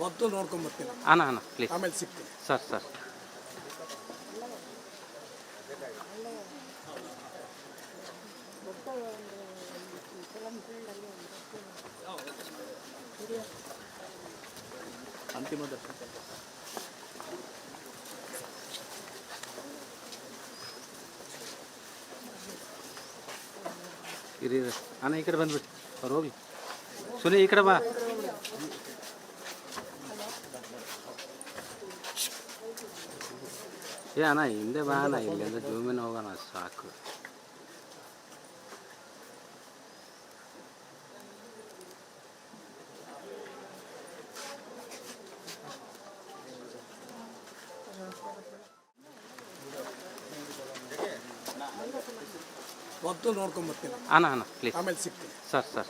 ಮೊದಲು ನೋಡ್ಕೊಂಬರ್ತೀನಿ. ಅಣ್ಣ ಅಣ್ಣ ಪ್ಲೀಸ್ ಆಮೇಲೆ ಸಿಗ್ತೀನಿ. Sir sir. ಅಂತಿಮ ದರ್ಶನ. ಇರಿ. ಅಣ್ಣ ಈ ಕಡೆ ಬಂದ್ಬಿಟ್ಟು ಅವ್ರು ಹೋಗ್ಲಿ. ಸುನಿ ಈ ಕಡೆ ಬಾ. ಏ ಅಣ್ಣ ಹಿಂದೆ ಬಾ ಅಣ್ಣ ಇಲ್ಲಿಂದ ಜೂಮಿನ ಹೋಗೋಣ ಸಾಕು ಮೊದಲು ನೋಡ್ಕೊಂಬರ್ತೀನಿ ಅಣ್ಣ ಅಣ್ಣ ಪ್ಲೀಸ್ ಆಮೇಲೆ ಸಿಗ್ತೀನಿ ಸರ್ ಸರ್